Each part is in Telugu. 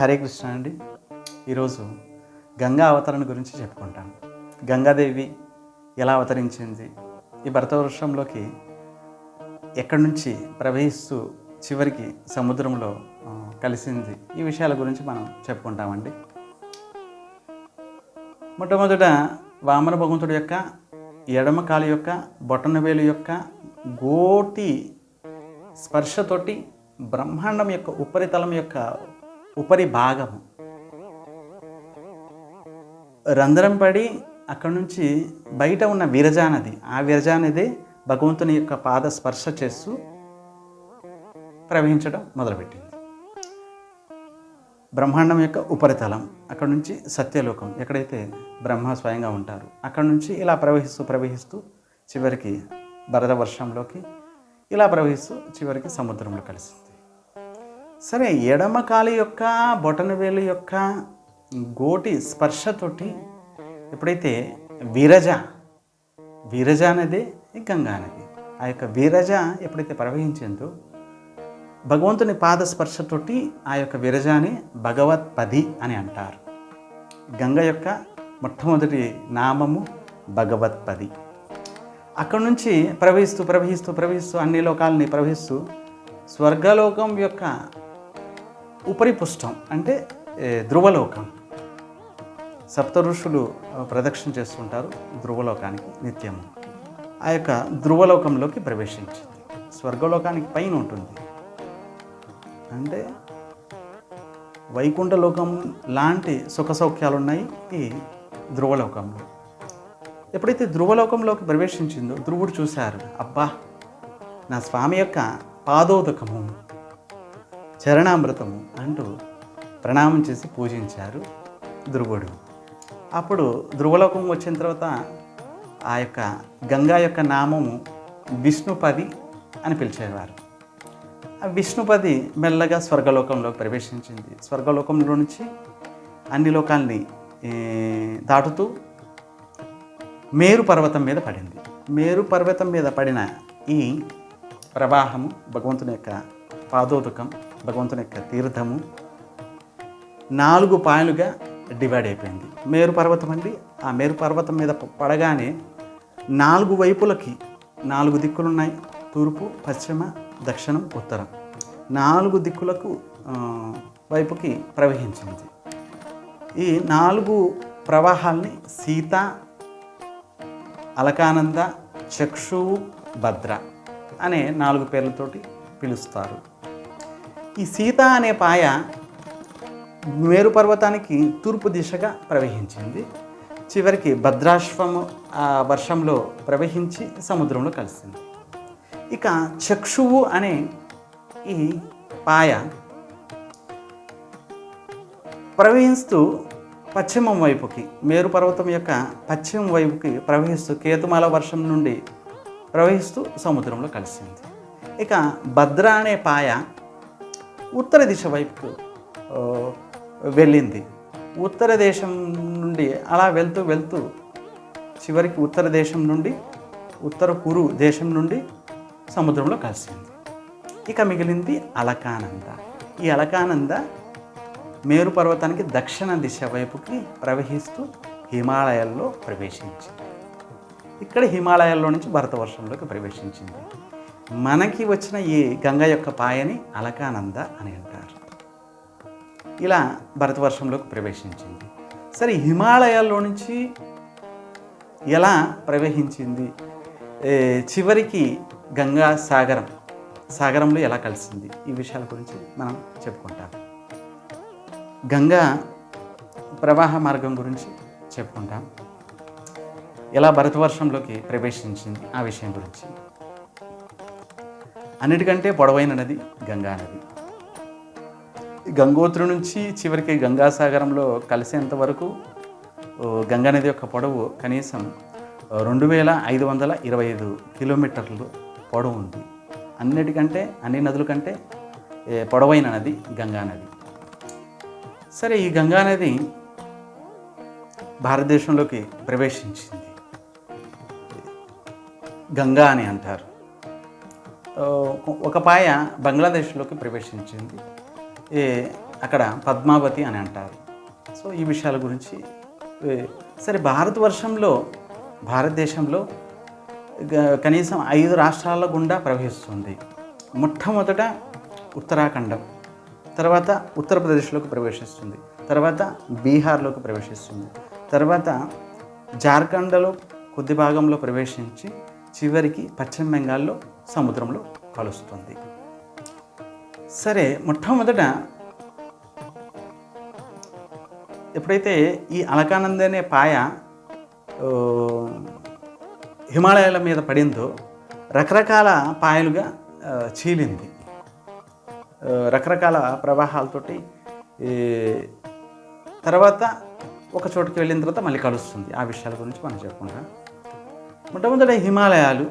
హరే కృష్ణ అండి. ఈరోజు గంగా అవతరణ గురించి చెప్పుకుంటాం గంగాదేవి ఎలా అవతరించింది? ఈ భరత భరతవర్షంలోకి ఎక్కడి నుంచి ప్రవహిస్తూ చివరికి సముద్రంలో కలిసింది? ఈ విషయాల గురించి మనం చెప్పుకుంటామండి. మొట్టమొదట వామన భగవంతుడి యొక్క ఎడమ కాలు యొక్క బొటనవేలు యొక్క గోటి స్పర్శతోటి బ్రహ్మాండం యొక్క ఉపరితలం యొక్క ఉపరి భాగము రంధ్రం పడి అక్కడ నుంచి బయట ఉన్న విరజానది ఆ విరజానది భగవంతుని యొక్క పాద స్పర్శ చేస్తూ ప్రవహించడం మొదలుపెట్టింది. బ్రహ్మాండం యొక్క ఉపరితలం అక్కడ నుంచి సత్యలోకం ఎక్కడైతే బ్రహ్మ స్వయంగా ఉంటారు అక్కడ నుంచి ఇలా ప్రవహిస్తూ ప్రవహిస్తూ చివరికి భరద వర్షంలోకి ఇలా ప్రవహిస్తూ చివరికి సముద్రంలో కలిసింది. సరే ఎడమ కాలు యొక్క బొటనవేలు యొక్క గోటి స్పర్శతోటి ఎప్పుడైతే విరజ విరజ అనేది గంగా నది ఆ యొక్క విరజ ఎప్పుడైతే ప్రవహించిందో భగవంతుని పాద స్పర్శతోటి ఆ యొక్క విరజాని భగవత్పది అని అంటారు. గంగ యొక్క మొట్టమొదటి నామము భగవత్పది. అక్కడ నుంచి ప్రవహిస్తూ ప్రవహిస్తూ ప్రవహిస్తూ అన్ని లోకాలని ప్రవహిస్తూ స్వర్గలోకం యొక్క ఉపరిపుష్టం అంటే ధ్రువలోకం. సప్త ఋషులు ప్రదక్షిణ చేస్తుంటారు ధ్రువలోకానికి నిత్యము ఆ యొక్క ధ్రువలోకంలోకి ప్రవేశించింది స్వర్గలోకానికి పైన ఉంటుంది. అంటే వైకుంఠలోకం లాంటి సుఖ సౌఖ్యాలు ఉన్నాయి ఈ ధ్రువలోకంలో. ఎప్పుడైతే ధ్రువలోకంలోకి ప్రవేశించిందో ధ్రువుడు చూశారు అబ్బా నా స్వామి యొక్క పాదోదకము. చరణామృతము అంటూ ప్రణామం చేసి పూజించారు ధ్రువుడు. అప్పుడు ధ్రువలోకం వచ్చిన తర్వాత ఆ యొక్క గంగా యొక్క నామము విష్ణుపది అని పిలిచేవారు. ఆ విష్ణుపది మెల్లగా స్వర్గలోకంలో ప్రవేశించింది. స్వర్గలోకంలో నుంచి అన్ని లోకాల్ని దాటుతూ మేరు పర్వతం మీద పడింది. మేరు పర్వతం మీద పడిన ఈ ప్రవాహము భగవంతుని యొక్క పాదోదకం భగవంతుని యొక్క తీర్థము. నాలుగు పాయలుగా డివైడ్ అయిపోయింది. మేరు పర్వతం అండి. ఆ మేరు పర్వతం మీద పడగానే నాలుగు వైపులకి నాలుగు దిక్కులు ఉన్నాయి తూర్పు పశ్చిమ దక్షిణం ఉత్తరం. నాలుగు దిక్కులకు వైపుకి ప్రవహించింది. ఈ నాలుగు ప్రవాహాల్ని సీత అలకానంద చక్షువు భద్ర అనే నాలుగు పేర్లతోటి పిలుస్తారు. ఈ సీత అనే పాయ మేరు పర్వతానికి తూర్పు దిశగా ప్రవహించింది. చివరికి భద్రాశ్వము ఆ వర్షంలో ప్రవహించి సముద్రంలో కలిసింది. ఇక చక్షువు అనే ఈ పాయ ప్రవహిస్తూ పశ్చిమం వైపుకి మేరు పర్వతం యొక్క పశ్చిమం వైపుకి ప్రవహిస్తూ కేతుమాల వర్షం నుండి ప్రవహిస్తూ సముద్రంలో కలిసింది. ఇక భద్ర అనే పాయ ఉత్తర దిశ వైపుకు వెళ్ళింది. ఉత్తర దేశం నుండి అలా వెళ్తూ వెళ్తూ చివరికి ఉత్తర దేశం నుండి ఉత్తర కురు దేశం నుండి సముద్రంలో కలిసింది. ఇక మిగిలింది అలకానంద. ఈ అలకానంద మేరు పర్వతానికి దక్షిణ దిశ వైపుకి ప్రవహిస్తూ హిమాలయాల్లో ప్రవేశించింది. ఇక్కడ హిమాలయాల్లో నుంచి భరతవర్షంలోకి ప్రవేశించింది. మనకి వచ్చిన ఈ గంగ యొక్క పాయని అలకానంద అని అంటారు. ఇలా భరతవర్షంలోకి ప్రవేశించింది. సరే హిమాలయాల్లో నుంచి ఎలా ప్రవహించింది? చివరికి గంగా సాగరం సాగరంలో ఎలా కలిసింది? ఈ విషయాల గురించి మనం చెప్పుకుంటాం. గంగా ప్రవాహ మార్గం గురించి చెప్పుకుంటాం. ఎలా భరతవర్షంలోకి ప్రవేశించింది? ఆ విషయం గురించి అన్నిటికంటే పొడవైన నది గంగా నది. గంగోత్రి నుంచి చివరికి గంగాసాగరంలో కలిసేంత వరకు గంగా నది యొక్క పొడవు కనీసం రెండు వేల ఐదు వందల ఇరవై ఐదు కిలోమీటర్లు పొడవు ఉంది. అన్నిటికంటే అన్ని నదుల కంటే పొడవైన నది గంగా నది. సరే ఈ గంగా నది భారతదేశంలోకి ప్రవేశించింది. గంగా అని అంటారు. ఒక పాయ బంగ్లాదేశ్లోకి ప్రవేశించింది. ఏ అక్కడ పద్మావతి అని అంటారు. సో ఈ విషయాల గురించి సరే భారతవర్షంలో భారతదేశంలో కనీసం ఐదు రాష్ట్రాల గుండా ప్రవహిస్తుంది. మొట్టమొదట ఉత్తరాఖండం తర్వాత ఉత్తరప్రదేశ్లోకి ప్రవేశిస్తుంది తర్వాత బీహార్లోకి ప్రవేశిస్తుంది తర్వాత జార్ఖండ్లో కొద్ది భాగంలో ప్రవేశించి చివరికి పశ్చిమ బెంగాల్లో సముద్రంలో కలుస్తుంది. సరే మొట్టమొదట ఎప్పుడైతే ఈ అలకానంద అనే పాయ హిమాలయాల మీద పడిందో రకరకాల పాయలుగా చీలింది. రకరకాల ప్రవాహాలతోటి తర్వాత ఒక చోటుకి వెళ్ళిన తర్వాత మళ్ళీ కలుస్తుంది. ఆ విషయాల గురించి మనం చెప్పుకుంటాం మొట్టమొదట హిమాలయాలు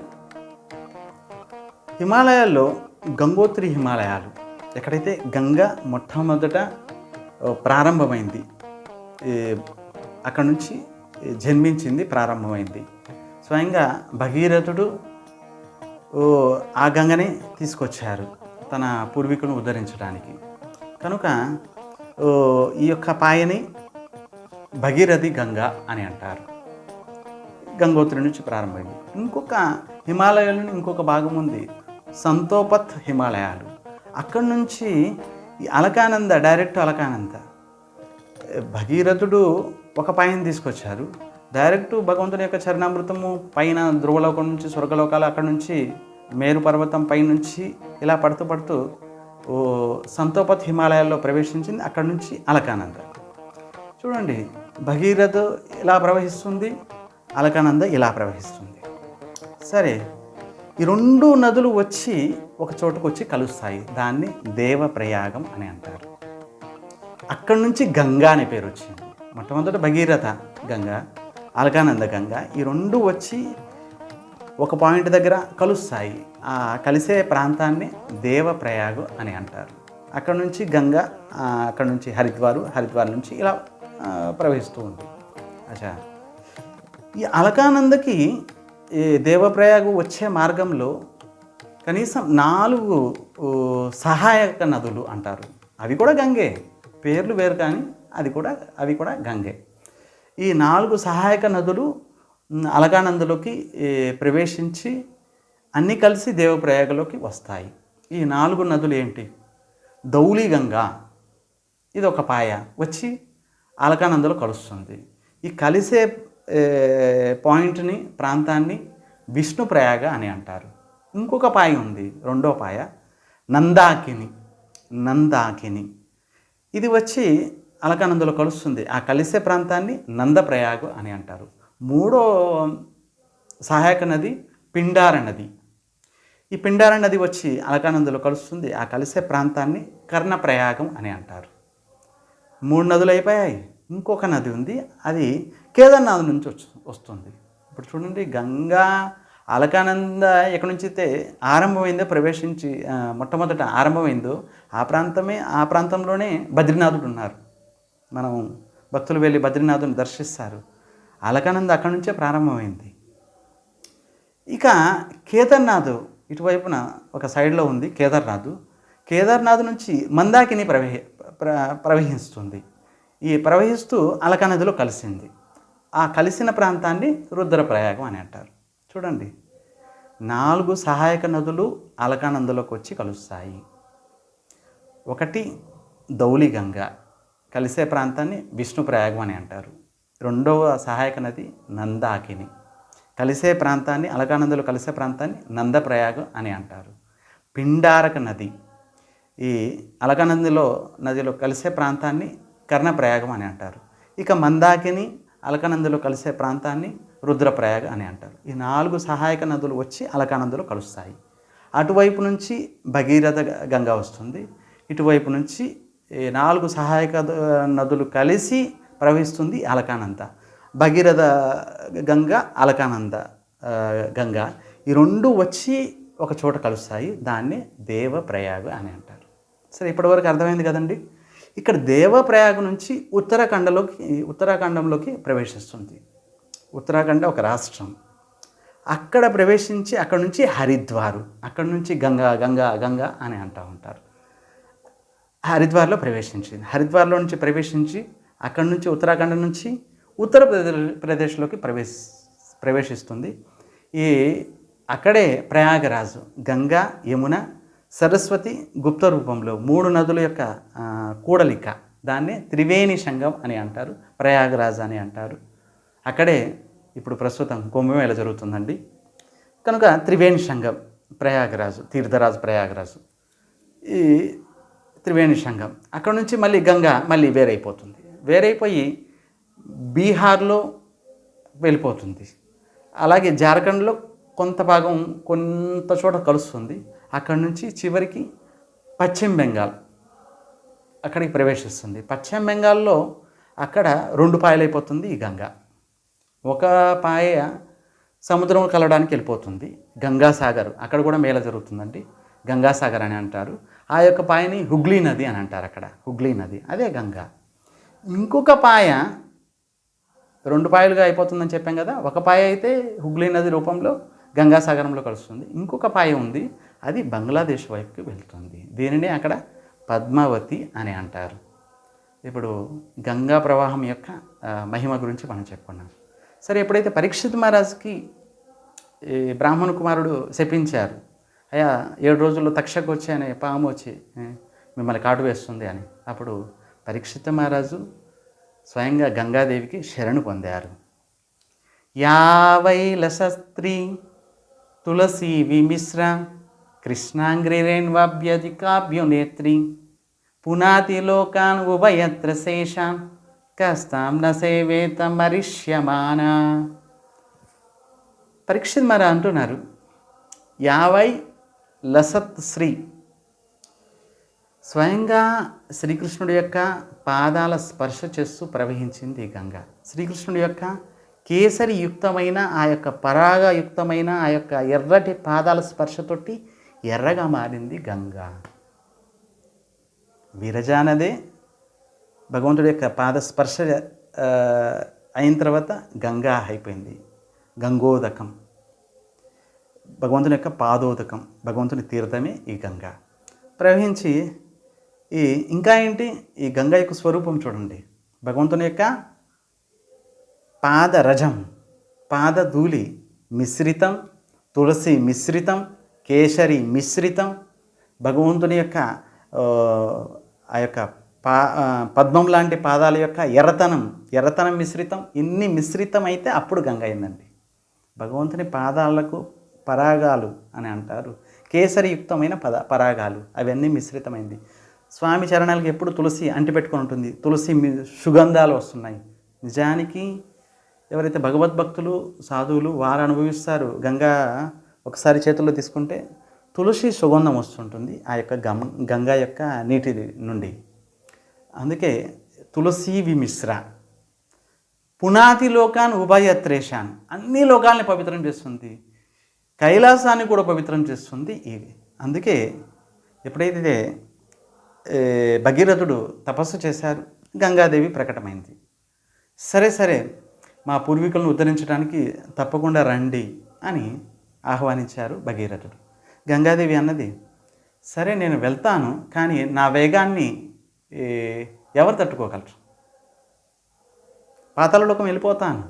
హిమాలయాల్లో గంగోత్రి హిమాలయాలు ఎక్కడైతే గంగ మొట్టమొదట ప్రారంభమైంది అక్కడ నుంచి జన్మించింది ప్రారంభమైంది. స్వయంగా భగీరథుడు ఆ గంగనే తీసుకొచ్చారు తన పూర్వీకులను ఉద్ధరించడానికి. కనుక ఓ, ఈ యొక్క పాయని భగీరథి గంగ అని అంటారు. గంగోత్రి నుంచి ప్రారంభమైంది. ఇంకొక హిమాలయాలను ఇంకొక భాగం ఉంది. సంతోపత్ హిమాలయాలు. అక్కడి నుంచి ఈ అలకానంద డైరెక్ట్ అలకానంద. భగీరథుడు ఒక పైన తీసుకొచ్చారు. డైరెక్ట్ భగవంతుని యొక్క చరణామృతము పైన ధ్రువలోకం నుంచి స్వర్గలోకాలు అక్కడ నుంచి మేరు పర్వతం పై నుంచి ఇలా పడుతూ పడుతూ ఓ సంతోపత్ హిమాలయాల్లో ప్రవేశించింది. అక్కడ నుంచి అలకానంద. చూడండి భగీరథ ఇలా ప్రవహిస్తుంది? అలకానంద ఇలా ప్రవహిస్తుంది. సరే ఈ రెండు నదులు వచ్చి ఒక చోటుకు వచ్చి కలుస్తాయి. దాన్ని దేవప్రయాగం అని అంటారు. అక్కడి నుంచి గంగా అనే పేరు వచ్చింది. మొట్టమొదట భగీరథ గంగా అలకానంద గంగా ఈ రెండు వచ్చి ఒక పాయింట్ దగ్గర కలుస్తాయి. ఆ కలిసే ప్రాంతాన్ని దేవప్రయాగ్ అని అంటారు. అక్కడ నుంచి గంగా అక్కడ నుంచి హరిద్వారు హరిద్వార్ నుంచి ఇలా ప్రవహిస్తూ ఉంది. అచ్చా. ఈ అలకానందకి ఈ దేవప్రయాగ వచ్చే మార్గంలో కనీసం నాలుగు సహాయక నదులు అంటారు. అవి కూడా గంగే. పేర్లు వేరు కానీ అది కూడా అవి కూడా గంగే. ఈ నాలుగు సహాయక నదులు మ్, ప్రవేశించి అన్నీ కలిసి దేవప్రయాగలోకి వస్తాయి. ఈ నాలుగు నదులు ఏంటి? దౌలి గంగా. ఇది ఒక పాయ. వచ్చి అలకానందలో కలుస్తుంది. ఈ కలిసే పాయింట్ని ప్రాంతాన్ని విష్ణుప్రయాగ అని అంటారు. ఇంకొక పాయ ఉంది రెండో పాయ. నందాకిని నందాకిని. ఇది వచ్చి అలకానందులో కలుస్తుంది. ఆ కలిసే ప్రాంతాన్ని నందప్రయాగ అని అంటారు. మూడో సహాయక నది పిండార నది. ఈ పిండార నది వచ్చి అలకానందులో కలుస్తుంది. ఆ కలిసే ప్రాంతాన్ని కర్ణప్రయాగం అని అంటారు. మూడు నదులు అయిపోయాయి. ఇంకొక నది ఉంది. అది కేదార్నాథ్ నుంచి వచ్చి వస్తుంది. ఇప్పుడు చూడండి గంగా అలకానంద ఎక్కడి నుంచి అయితే ఆరంభమైందో ప్రవేశించి మొట్టమొదట ఆరంభమైందో ఆ ప్రాంతమే ఆ ప్రాంతంలోనే బద్రీనాథుడు ఉన్నారు. మనం భక్తులు వెళ్ళి బద్రీనాథుని దర్శిస్తారు. అలకానంద అక్కడి నుంచే ప్రారంభమైంది. ఇక కేదార్నాథ్ ఇటువైపున ఒక సైడ్లో ఉంది కేదార్నాథ్. కేదార్నాథ్ నుంచి మందాకిని ప్రవహి ప్ర ప్రవహిస్తుంది. ఈ ప్రవహిస్తూ అలకానదిలో కలిసింది. ఆ కలిసిన ప్రాంతాన్ని రుద్రప్రయాగం అని అంటారు. చూడండి. నాలుగు సహాయక నదులు అలకానందలోకి వచ్చి కలుస్తాయి. ఒకటి ధౌలిగంగ కలిసే ప్రాంతాన్ని విష్ణుప్రయాగం అని అంటారు. రెండవ సహాయక నది నందాకిని కలిసే ప్రాంతాన్ని అలకానందులు కలిసే ప్రాంతాన్ని నందప్రయాగం అని అంటారు. పిండారక నది ఈ అలకానందిలో నదిలో కలిసే ప్రాంతాన్ని కర్ణప్రయాగం అని అంటారు. ఇక మందాకిని అలకానందిలో కలిసే ప్రాంతాన్ని రుద్రప్రయాగ అని అంటారు. ఈ నాలుగు సహాయక నదులు వచ్చి అలకానందులో కలుస్తాయి. అటువైపు నుంచి భగీరథ గంగ వస్తుంది. ఇటువైపు నుంచి ఈ నాలుగు సహాయక నదులు కలిసి ప్రవహిస్తుంది అలకానంద. భగీరథ గంగ అలకానంద గంగ ఈ రెండు వచ్చి ఒక చోట కలుస్తాయి. దాన్ని దేవప్రయాగ అని అంటారు. సరే ఇప్పటివరకు అర్థమైంది కదండి? ఇక్కడ దేవప్రయాగ నుంచి ఉత్తరాఖండలోకి ఉత్తరాఖండంలోకి ప్రవేశిస్తుంది. ఉత్తరాఖండ ఒక రాష్ట్రం. అక్కడ ప్రవేశించి అక్కడ నుంచి హరిద్వారు అక్కడ నుంచి గంగా గంగా గంగా అని అంటూ ఉంటారు. హరిద్వార్లో ప్రవేశించింది. హరిద్వార్లో నుంచి ప్రవేశించి అక్కడి నుంచి ఉత్తరాఖండ్ నుంచి ఉత్తరప్రదేశ్ ప్రదేశ్లోకి ప్రవేశ ప్రవేశిస్తుంది. ఈ అక్కడే ప్రయాగరాజు గంగా యమున సరస్వతి గుప్త రూపంలో మూడు నదుల యొక్క కూడలిక. దాన్ని త్రివేణి సంఘం అని అంటారు ప్రయాగరాజ్ అని అంటారు. అక్కడే ఇప్పుడు ప్రస్తుతం కుంభమేళ జరుగుతుందండి. కనుక త్రివేణి సంఘం ప్రయాగరాజు తీర్థరాజు ప్రయాగరాజు ఈ త్రివేణి సంఘం అక్కడ నుంచి మళ్ళీ గంగా మళ్ళీ వేరైపోతుంది. వేరైపోయి బీహార్లో వెళ్ళిపోతుంది. అలాగే జార్ఖండ్లో కొంత భాగం కొంత చోట కలుస్తుంది. అక్కడి నుంచి చివరికి పశ్చిమ బెంగాల్ అక్కడికి ప్రవేశిస్తుంది. పశ్చిమ బెంగాల్లో అక్కడ రెండు పాయలైపోతుంది ఈ గంగ. ఒక పాయ సముద్రం కలవడానికి వెళ్ళిపోతుంది. గంగాసాగర్ అక్కడ కూడా మేళ జరుగుతుందండి. గంగాసాగర్ అని అంటారు. ఆ యొక్క పాయని హుగ్లీ నది అని అంటారు అక్కడ. హుగ్లీ నది. అదే గంగా. ఇంకొక పాయ రెండు పాయలుగా అయిపోతుందని చెప్పాం కదా. ఒక పాయ అయితే హుగ్లీ నది రూపంలో గంగాసాగరంలో కలుస్తుంది. ఇంకొక పాయ ఉంది అది బంగ్లాదేశ్ వైపుకి వెళ్తుంది. దీనిని అక్కడ పద్మావతి అని అంటారు. ఇప్పుడు గంగా ప్రవాహం యొక్క మహిమ గురించి మనం చెప్పుకున్నాం. సరే ఎప్పుడైతే పరీక్షిత్ మహారాజ్కి బ్రాహ్మణ కుమారుడు శపించారు అయ్యా ఏడు రోజుల్లో తక్షకు వచ్చి అనే పాము వచ్చి మిమ్మల్ని కాటు వేస్తుంది అని. అప్పుడు పరీక్షిత మహారాజు స్వయంగా గంగాదేవికి శరణు పొందారు. యావై లసస్త్రీ తులసి విమిశ్ర కృష్ణాంగ్రిరేణ్వాభ్యధికాభ్యునేత్రి పునాతి లోకాన్ ఉభయత్ర శేషాన్. కస్తాం న సేవేత మరిష్యమానా. పరీక్షిత్ మరి అంటున్నారు యావై లసత్ శ్రీ. స్వయంగా శ్రీకృష్ణుడి యొక్క పాదాల స్పర్శ చేస్తూ ప్రవహించింది గంగ. శ్రీకృష్ణుడి యొక్క కేసరి యుక్తమైన ఆ యొక్క పరాగయుక్తమైన ఆ యొక్క ఎర్రటి పాదాల స్పర్శతోటి ఎర్రగా మారింది గంగ. విరజానదే భగవంతుడి యొక్క పాద స్పర్శ అయిన తర్వాత గంగా అయిపోయింది. గంగోదకం. భగవంతుని యొక్క పాదోదకం భగవంతుని తీర్థమే ఈ గంగ. ప్రవహించి ఈ ఇంకా ఏంటి? ఈ గంగ యొక్క స్వరూపం చూడండి. భగవంతుని యొక్క పాదరజం పాదధూళి మిశ్రితం తులసి మిశ్రితం కేసరి మిశ్రితం భగవంతుని యొక్క ఆ, యొక్క పా పద్మం లాంటి పాదాల యొక్క ఎర్రతనం ఎర్రతనం మిశ్రితం ఇన్ని మిశ్రితం అయితే అప్పుడు గంగ అయిందండి. భగవంతుని పాదాలకు పరాగాలు అని అంటారు. కేసరియుక్తమైన పద పరాగాలు అవన్నీ మిశ్రితమైంది. స్వామి చరణాలకు ఎప్పుడు తులసి అంటిపెట్టుకొని ఉంటుంది. తులసి సుగంధాలు వస్తున్నాయి. నిజానికి ఎవరైతే భగవద్భక్తులు సాధువులు వారు అనుభవిస్తారు గంగా ఒకసారి చేతుల్లో తీసుకుంటే తులసి సుగంధం వస్తుంటుంది ఆ యొక్క గం గంగా యొక్క నీటి నుండి. అందుకే తులసి విమిశ్ర. పునాతి లోకాన్ ఉభయత్రేషాన్. అన్ని లోకాలని పవిత్రం చేస్తుంది. కైలాసాన్ని కూడా పవిత్రం చేస్తుంది ఇది అందుకే ఎప్పుడైతే భగీరథుడు తపస్సు చేశారు గంగాదేవి ప్రకటమైంది. సరే సరే మా పూర్వీకులను ఉద్ధరించడానికి తప్పకుండా రండి అని ఆహ్వానించారు భగీరథుడు. గంగాదేవి అన్నది సరే నేను వెళ్తాను కానీ నా వేగాన్ని ఎవరు తట్టుకోగలరు? పాతాళలోకం వెళ్ళిపోతాను.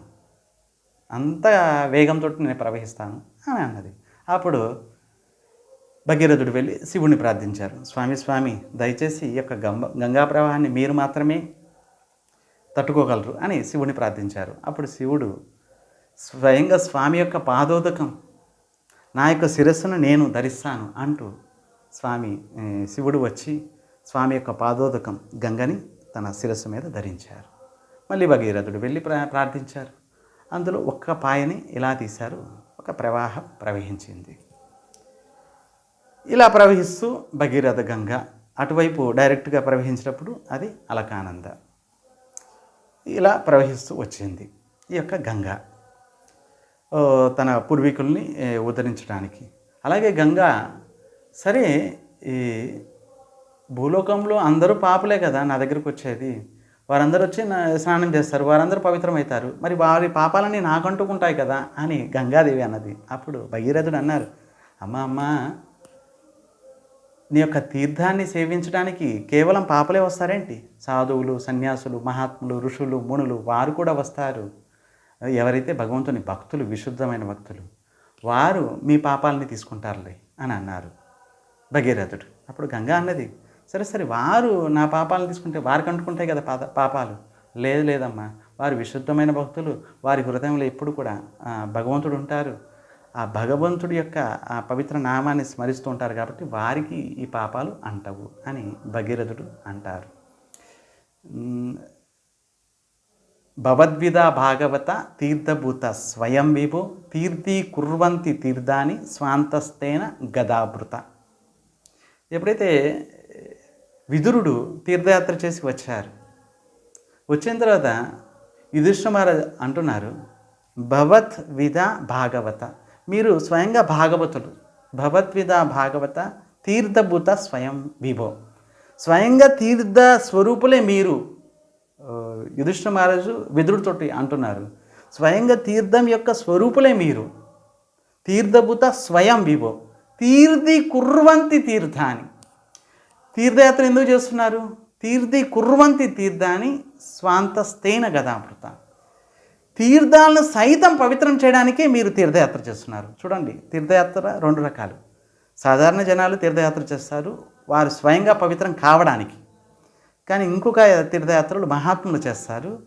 అంత వేగంతో నేను ప్రవహిస్తాను అని అన్నది. అప్పుడు భగీరథుడు వెళ్ళి శివుణ్ణి ప్రార్థించారు. స్వామి స్వామి దయచేసి ఈ యొక్క గంగ గంగా ప్రవాహాన్ని మీరు మాత్రమే తట్టుకోగలరు అని శివుని ప్రార్థించారు. అప్పుడు శివుడు స్వయంగా స్వామి యొక్క పాదోదకం నా యొక్క శిరస్సును నేను ధరిస్తాను అంటూ స్వామి శివుడు వచ్చి స్వామి యొక్క పాదోదకం గంగని తన శిరస్సు మీద ధరించారు. మళ్ళీ భగీరథుడు వెళ్ళి ప్రా ప్రార్థించారు. అందులో ఒక్క పాయని ఇలా తీశారు. ఒక ప్రవాహం ప్రవహించింది. ఇలా ప్రవహిస్తూ భగీరథ గంగ అటువైపు డైరెక్ట్గా ప్రవహించినప్పుడు అది అలకానంద. ఇలా ప్రవహిస్తూ వచ్చింది ఈ యొక్క గంగ. తన పూర్వీకుల్ని ఉద్ధరించడానికి. అలాగే గంగా సరే ఈ భూలోకంలో అందరూ పాపలే కదా నా దగ్గరకు వచ్చేది. వారందరూ వచ్చి స్నానం చేస్తారు వారందరూ పవిత్రమవుతారు. మరి వారి పాపాలని నాకంటుకుంటాయి కదా అని గంగాదేవి అన్నది. అప్పుడు భగీరథుడు అన్నారు అమ్మ అమ్మ నీ యొక్క తీర్థాన్ని సేవించడానికి కేవలం పాపలే వస్తారేంటి? సాధువులు సన్యాసులు మహాత్ములు ఋషులు మునులు వారు కూడా వస్తారు. ఎవరైతే భగవంతుని భక్తులు విశుద్ధమైన భక్తులు వారు మీ పాపాలని తీసుకుంటారులే అని అన్నారు భగీరథుడు. అప్పుడు గంగా అన్నది సరే సరే వారు నా పాపాలను తీసుకుంటే వారికి అంటుకుంటాయి కదా పాద పాపాలు. లేదు లేదమ్మా వారు విశుద్ధమైన భక్తులు వారి హృదయంలో ఎప్పుడు కూడా భగవంతుడు ఉంటారు. ఆ భగవంతుడి యొక్క ఆ పవిత్ర నామాన్ని స్మరిస్తూ ఉంటారు కాబట్టి వారికి ఈ పాపాలు అంటవు అని భగీరథుడు అంటారు. మ్, భవద్విధ భాగవత తీర్థభూత స్వయం విభో తీర్థీ కుర్వంతి తీర్థాని స్వాంతస్తేన గదాభృత. ఎప్పుడైతే విదురుడు తీర్థయాత్ర చేసి వచ్చారు వచ్చిన తర్వాత యుధిష్ఠ మహారాజ్ అంటున్నారు భవత్ భాగవత మీరు స్వయంగా భాగవతులు భగవద్విధ భాగవత తీర్థభూత స్వయం విభో. స్వయంగా తీర్థ స్వరూపులే మీరు యుధిష్ఠ మహారాజు విదురుతోటి అంటున్నారు స్వయంగా తీర్థం యొక్క స్వరూపులే మీరు. తీర్థభూత స్వయం విభో తీర్థి కుర్వంతి తీర్థాన్ని తీర్థయాత్ర ఎందుకు చేస్తున్నారు? తీర్థి కుర్వంతి తీర్థాన్ని స్వాంతస్తేన గదామృత. తీర్థాలను సైతం పవిత్రం చేయడానికే మీరు తీర్థయాత్ర చేస్తున్నారు. చూడండి తీర్థయాత్ర రెండు రకాలు. సాధారణ జనాలు తీర్థయాత్ర చేస్తారు వారు స్వయంగా పవిత్రం కావడానికి. కానీ ఇంకొక తీర్థయాత్రలు మహాత్ములు చేస్తారు.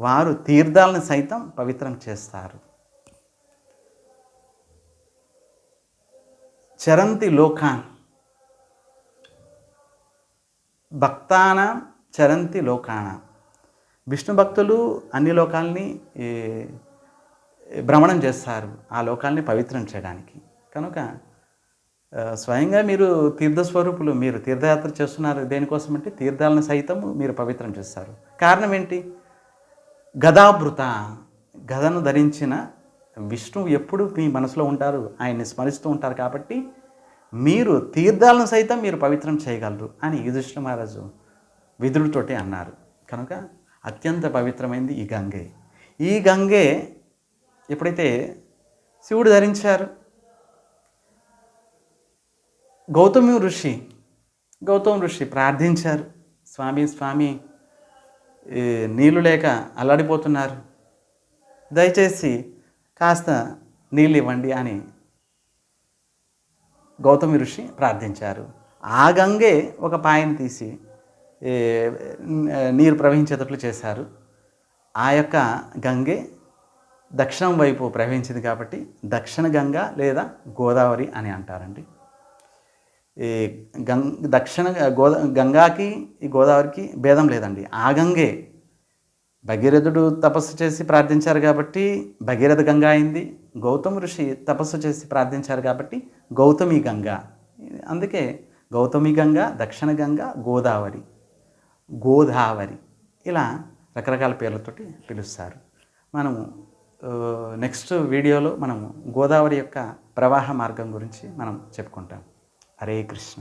వారు తీర్థాలను సైతం పవిత్రం చేస్తారు. చరంతి లోకాన్. భక్తాన చరంతి లోకాన. విష్ణు భక్తులు అన్ని లోకాలని ఈ, భ్రమణం చేస్తారు. ఆ లోకాల్ని పవిత్రం చేయడానికి. కనుక స్వయంగా మీరు తీర్థస్వరూపులు మీరు తీర్థయాత్ర చేస్తున్నారు దేనికోసం అంటే తీర్థాలను సైతం మీరు పవిత్రం చేస్తారు. కారణం ఏంటి? గదాభృత గదను ధరించిన విష్ణువు ఎప్పుడు మీ మనసులో ఉంటారు ఆయన్ని స్మరిస్తూ ఉంటారు కాబట్టి మీరు తీర్థాలను సైతం మీరు పవిత్రం చేయగలరు అని యుధిష్ఠ మహారాజు విదురుతోటి అన్నారు. కనుక అత్యంత పవిత్రమైంది ఈ గంగే. ఈ గంగే ఎప్పుడైతే శివుడు ధరించారు గౌతమి ఋషి గౌతమ్ ఋషి ప్రార్థించారు. స్వామి స్వామి నీళ్ళు నీళ్ళు లేక అల్లాడిపోతున్నారు. దయచేసి కాస్త నీళ్ళు ఇవ్వండి అని గౌతమి ఋషి ప్రార్థించారు. ఆ గంగే ఒక పాయను తీసి నీరు ప్రవహించేటట్లు చేశారు. ఆ యొక్క గంగే దక్షిణం వైపు ప్రవహించింది కాబట్టి దక్షిణ గంగా లేదా గోదావరి అని అంటారండి. ఈ గం దక్షిణ గోదా గంగాకి ఈ గోదావరికి భేదం లేదండి. ఆ గంగే భగీరథుడు తపస్సు చేసి ప్రార్థించారు కాబట్టి భగీరథ గంగా అయింది. గౌతమ ఋషి తపస్సు చేసి ప్రార్థించారు కాబట్టి గౌతమి గంగా. అందుకే గౌతమి గంగా దక్షిణ గంగా గోదావరి గోదావరి ఇలా రకరకాల పేర్లతోటి పిలుస్తారు. మనము నెక్స్ట్ వీడియోలో మనము గోదావరి యొక్క ప్రవాహ మార్గం గురించి మనం చెప్పుకుంటాం హరే కృష్ణ.